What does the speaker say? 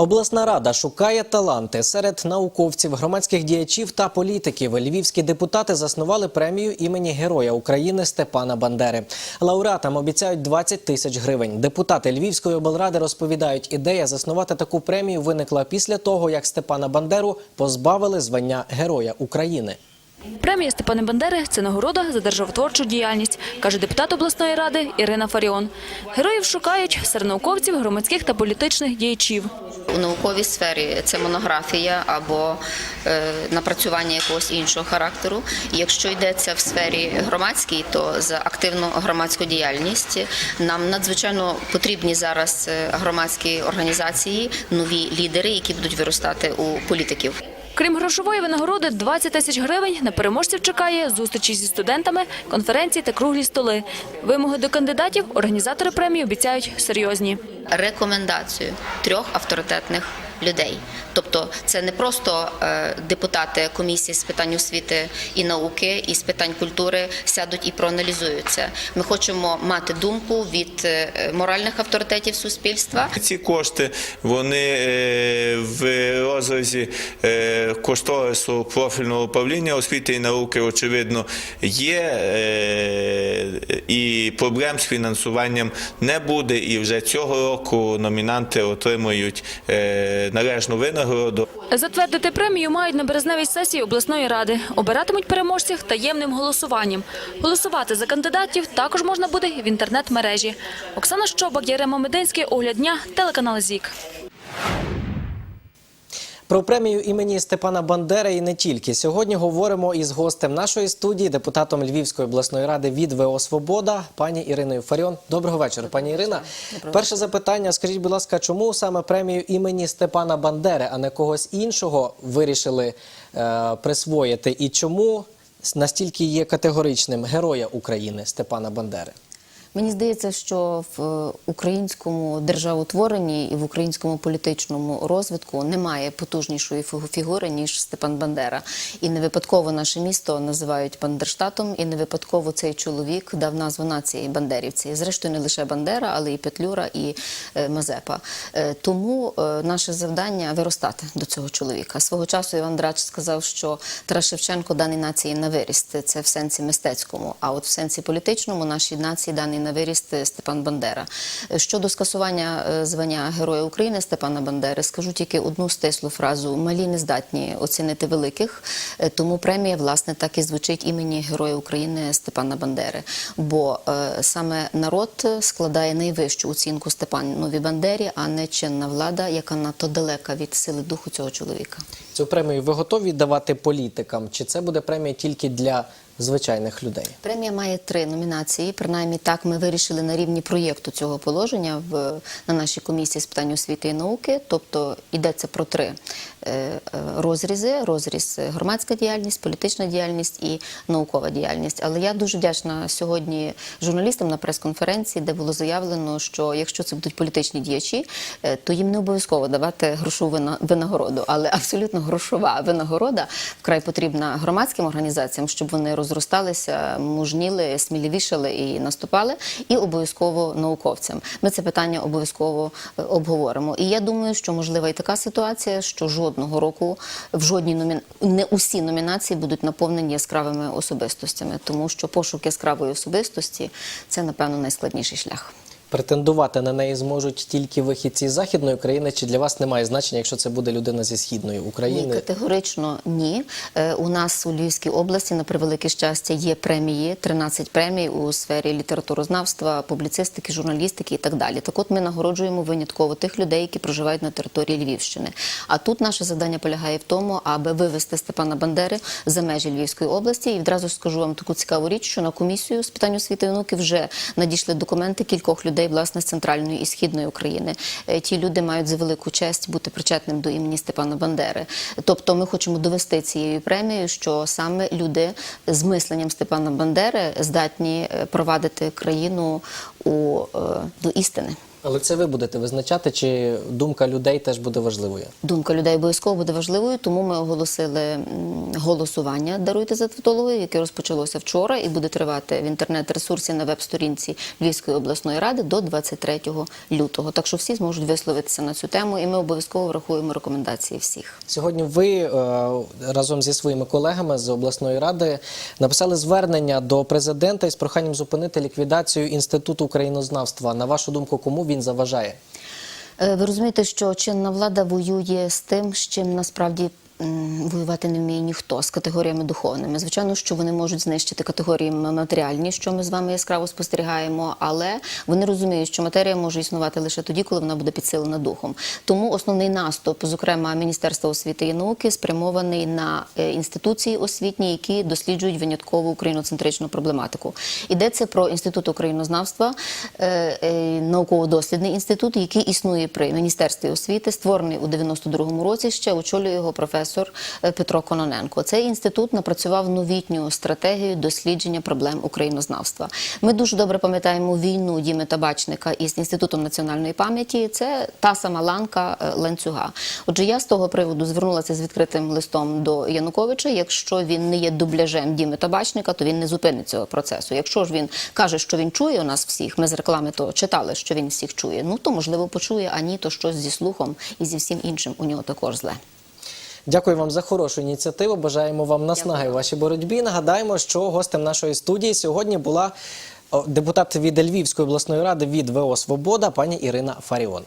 Обласна рада шукає таланти серед науковців, громадських діячів та політиків. Львівські депутати заснували премію імені Героя України Степана Бандери. Лауреатам обіцяють 20 тисяч гривень. Депутати Львівської облради розповідають, ідея заснувати таку премію виникла після того, як Степана Бандеру позбавили звання Героя України. Премія Степана Бандери – це нагорода за державотворчу діяльність, каже депутат обласної ради Ірина Фаріон. Героїв шукають серед науковців, громадських та політичних діячів. У науковій сфері це монографія або е, напрацювання якогось іншого характеру. Якщо йдеться в сфері громадській, то за активну громадську діяльність нам надзвичайно потрібні зараз е, громадські організації, нові лідери, які будуть виростати у політиків. Крім грошової винагороди 20 тисяч гривень, на переможців чекає зустрічі зі студентами, конференції та круглі столи. Вимоги до кандидатів організатори премії обіцяють серйозні. Рекомендацію трьох авторитетних людей. Тобто це не просто е, депутати комісії з питань освіти і науки і з питань культури сядуть і проаналізують це. Ми хочемо мати думку від е, моральних авторитетів суспільства. Ці кошти вони е, в розрізі кошторису профільного управління освіти і науки, очевидно, є і проблем з фінансуванням не буде. І вже цього року номінанти отримують належну винагороду. Затвердити премію мають на березневій сесії обласної ради. Обиратимуть переможців таємним голосуванням. Голосувати за кандидатів також можна буде в інтернет-мережі. Оксана Щобак, Ярема Мединський, Огляд дня, телеканал ЗІК. Про премію імені Степана Бандери і не тільки. Сьогодні говоримо із гостем нашої студії, депутатом Львівської обласної ради від ВО Свобода, пані Іриною Фаріон. Доброго вечора, пані Ірина. Перше запитання: скажіть, будь ласка, чому саме премію імені Степана Бандери, а не когось іншого, вирішили е, присвоїти? І чому настільки є категоричним героя України Степана Бандери? Мені здається, що в е, українському державотворенні і в українському політичному розвитку немає потужнішої фігури ніж Степан Бандера. І не випадково наше місто називають Бандерштатом, і не випадково цей чоловік дав назву нації бандерівці. Зрештою, не лише Бандера, але і Петлюра, і е, Мазепа. Е, Тому наше завдання виростати до цього чоловіка. Свого часу Іван Драч сказав, що Тарас Шевченко даний нації на виріст. Це в сенсі мистецькому. А от в сенсі політичному нашій нації даний на виріст е, Степан Бандера. Е, Щодо скасування е, звання Героя України Степана Бандери, скажу тільки одну стислу фразу: малі не здатні оцінити великих. Тому премія власне так і звучить імені Героя України Степана Бандери. Бо саме народ складає найвищу оцінку Степанові Бандері, а не чинна влада, яка надто далека від сили духу цього чоловіка. Цю премію ви готові давати політикам? Чи це буде премія тільки для звичайних людей? Премія має три номінації. Принаймні так ми вирішили на рівні проєкту цього положення в на нашій комісії з питань освіти і науки. Тобто йдеться про три е, е, розрізи: розріз е, громадська діяльність, політична діяльність і наукова діяльність. Але я дуже вдячна сьогодні журналістам на прес-конференції, де було заявлено, що якщо це будуть політичні діячі, то їм не обов'язково давати грошову винагороду, але абсолютно грошова винагорода вкрай потрібна громадським організаціям, щоб вони розросталися, мужніли, сміливішали і наступали, і обов'язково науковцям. Ми це питання обов'язково е, обговоримо. І я думаю, що можлива і така ситуація, що жодного року в жодній номі... не усі номінації будуть наповнені яскравими особистостями, тому що пошук яскравої особистості це напевно найскладніший шлях. Претендувати на неї зможуть тільки вихідці з західної України, чи для вас немає значення, якщо це буде людина зі східної Ні, України? категорично ні. Е, У нас у Львівській області, на превелике щастя, є премії, 13 премій у сфері літературознавства, публіцистики, журналістики і так далі. Так от ми нагороджуємо винятково тих людей, які проживають на території Львівщини. А тут наше завдання полягає в тому, аби вивести Степана Бандери за межі Львівської області. І відразу скажу вам таку цікаву річ, що на комісію з питань освіти і науки вже надійшли документи кількох людей власне з центральної і східної України. Е, Ті люди мають за велику честь бути причетним до імені Степана Бандери. Тобто, ми хочемо довести цією премією, що саме люди з мисленням Степана Бандери здатні е, провадити країну у е, до істини. Але це ви будете визначати, чи думка людей теж буде важливою. Думка людей обов'язково буде важливою, тому ми оголосили голосування Даруйте за тавтологію, яке розпочалося вчора і буде тривати в інтернет-ресурсі на веб-сторінці Львівської обласної ради до 23 лютого. Так що всі зможуть висловитися на цю тему, і ми обов'язково врахуємо рекомендації всіх. Сьогодні ви е, разом зі своїми колегами з обласної ради написали звернення до президента із проханням зупинити ліквідацію інституту українознавства. На вашу думку, кому він заважає? Е, Ви розумієте, що чинна влада воює з тим, з чим насправді воювати не вміє ніхто з категоріями духовними. Звичайно, що вони можуть знищити категорії матеріальні, що ми з вами яскраво спостерігаємо, але вони розуміють, що матерія може існувати лише тоді, коли вона буде підсилена духом. Тому основний наступ, зокрема Міністерства освіти і науки, спрямований на е, інституції освітні, які досліджують виняткову україноцентричну проблематику. Йдеться про інститут українознавства, е, е, науково-дослідний інститут, який існує при міністерстві освіти, створений у 92-му році. Ще очолює його професор е, Петро Кононенко. Цей інститут напрацював новітню стратегію дослідження проблем українознавства. Ми дуже добре пам'ятаємо війну Діми Табачника із інститутом національної пам'яті. Це та сама ланка е, ланцюга. Отже, я з того приводу звернулася з відкритим листом до Януковича. Якщо він не є дубляжем Діми Табачника, то він не зупинить цього процесу. Якщо ж він каже, що він чує у нас всіх, ми з реклами то читали, що він всіх чує. Ну то можливо почує, а ні, то щось зі слухом і зі всім іншим у нього також зле. Дякую вам за хорошу ініціативу. Бажаємо вам наснаги у вашій боротьбі. Нагадаємо, що гостем нашої студії сьогодні була депутат від Львівської обласної ради від ВО Свобода пані Ірина Фаріон.